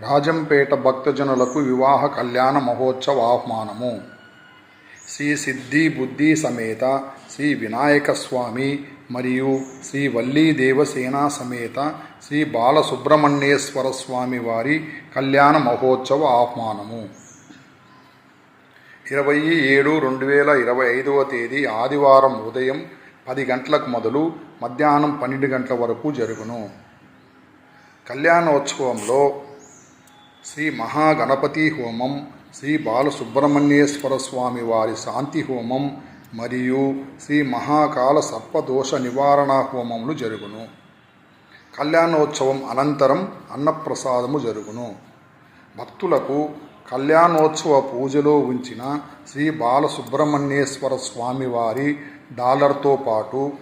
రాజంపేట భక్తజనులకు వివాహ కళ్యాణ మహోత్సవ ఆహ్వానము. శ్రీ సిద్ధి బుద్ధి సమేత శ్రీ వినాయక స్వామి మరియు శ్రీ వల్లీ దేవసేన సమేత శ్రీ బాలసుబ్రహ్మణ్యేశ్వర స్వామి వారి కళ్యాణ మహోత్సవ ఆహ్వానము. ఇరవై ఏడు రెండు వేల ఇరవై ఐదవ తేదీ ఆదివారం ఉదయం పది గంటలకు మొదలు మధ్యాహ్నం పన్నెండు గంటల వరకు జరుగును. కళ్యాణోత్సవంలో శ్రీ మహాగణపతి హోమం శ్రీ బాలసుబ్రహ్మణ్యేశ్వర స్వామి వారి శాంతి హోమం మరియు శ్రీ మహాకాల సర్పదోష నివారణ హోమములు జరుగును. కళ్యాణోత్సవం అనంతరం అన్నప్రసాదము జరుగును. భక్తులకు కళ్యాణోత్సవ పూజలో ఉంచిన శ్రీ బాలసుబ్రహ్మణ్యేశ్వర స్వామివారి డాలర్తో పాటు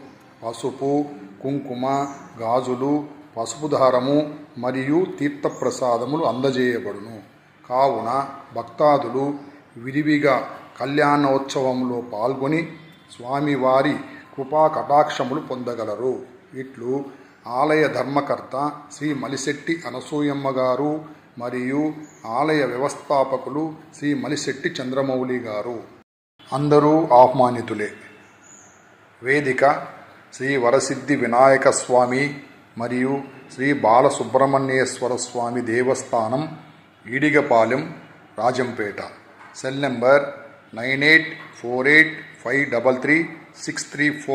పసుపు కుంకుమ గాజులు పసుపు దారము మరియు తీర్థప్రసాదములు అందజేయబడును. కావున భక్తాదులు విరివిగా కళ్యాణోత్సవంలో పాల్గొని స్వామివారి కృపా కటాక్షములు పొందగలరు. ఇట్లు ఆలయ ధర్మకర్త శ్రీ మలిశెట్టి అనసూయమ్మ గారు మరియు ఆలయ వ్యవస్థాపకులు శ్రీ మలిశెట్టి చంద్రమౌళి గారు. అందరూ ఆహ్వానితులే. వేదిక శ్రీ వరసిద్ధి వినాయక స్వామి మరియు శ్రీ బాలసుబ్రహ్మణ్యేశ్వర స్వామి దేవస్థానం Edigapalem Rajampet. Cell number nine eight four eight five double three six three four